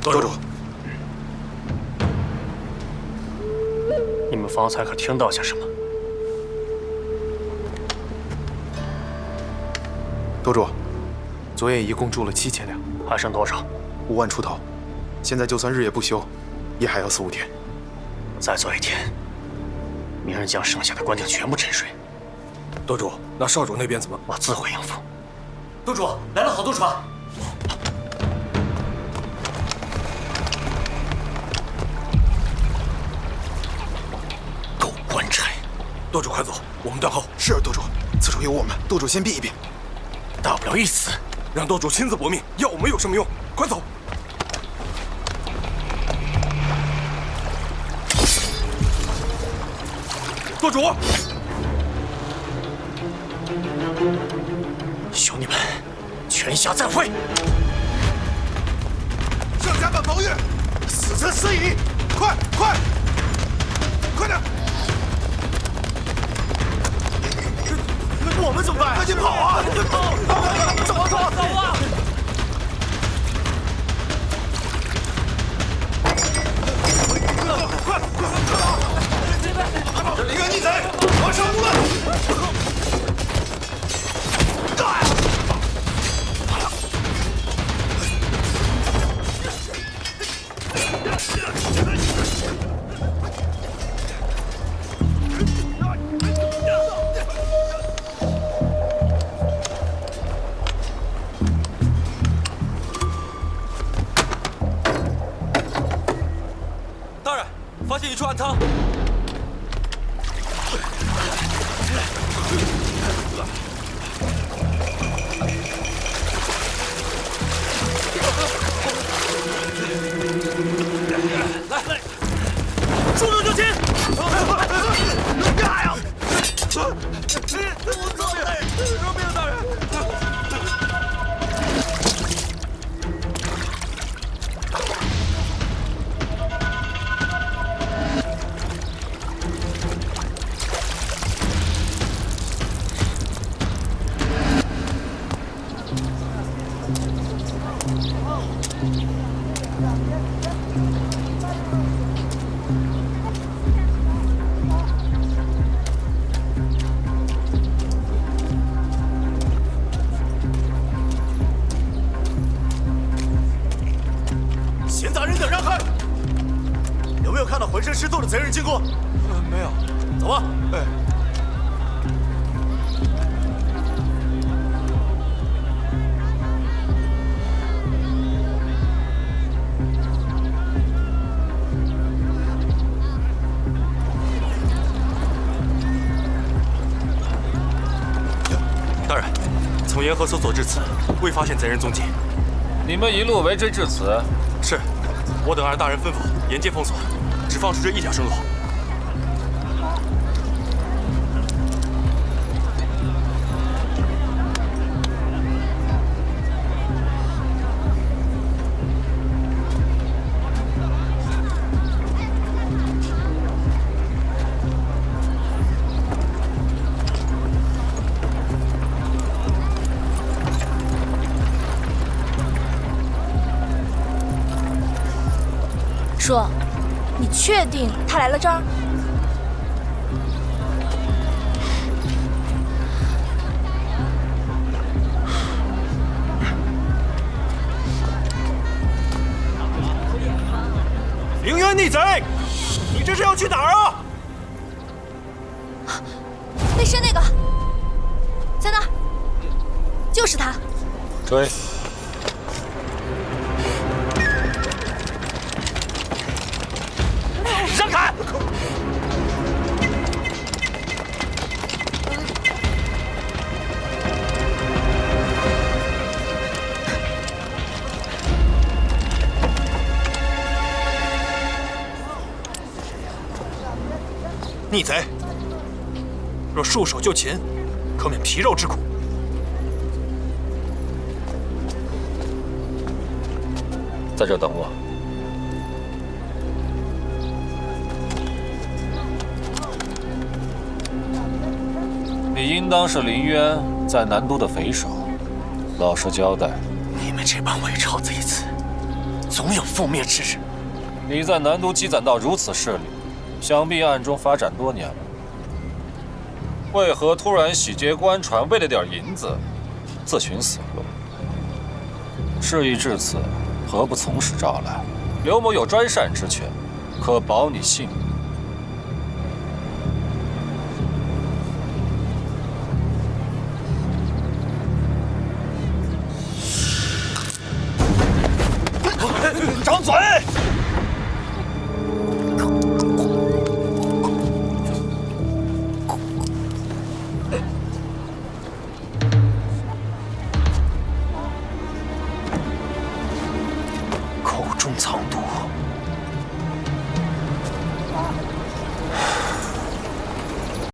舵主，你们方才可听到些什么？舵主，昨夜一共铸了七千两，还剩多少？五万出头。现在就算日夜不休，也还要四五天。再做一天，明日将剩下的官兵全部沉水。舵主，那少主那边怎么？我自会应付。舵主，来了好多船。舵主快走，我们断后。是舵主，此处有我们，舵主先避一避。大不了一死，让舵主亲自搏命，要我们有什么用？快走！舵主，兄弟们，泉下再会！上甲板防御，死则死矣！快快快怎么办？赶紧跑啊！快跑！人，发现一没有看到浑身是洞的贼人经过？呃没有。走吧。哎，大人，从沿河搜索至此，未发现贼人踪迹。你们一路围追至此，是，我等二大人吩咐，沿街封锁，只放出这一条生路。叔，你确定他来了这儿？凌渊逆贼，你这是要去哪儿啊？那是那个，在那儿，就是他。追！让开！逆贼，若束手就擒，可免皮肉之苦。在这等我。你应当是林渊在南都的匪首，老实交代。你们这帮伪朝贼子，总有覆灭之日。你在南都积攒到如此势力，想必暗中发展多年了。为何突然洗劫官船，为了点银子，自寻死路？事已至此，何不从实招来？刘某有专擅之权，可保你性命。嘴！口中藏毒，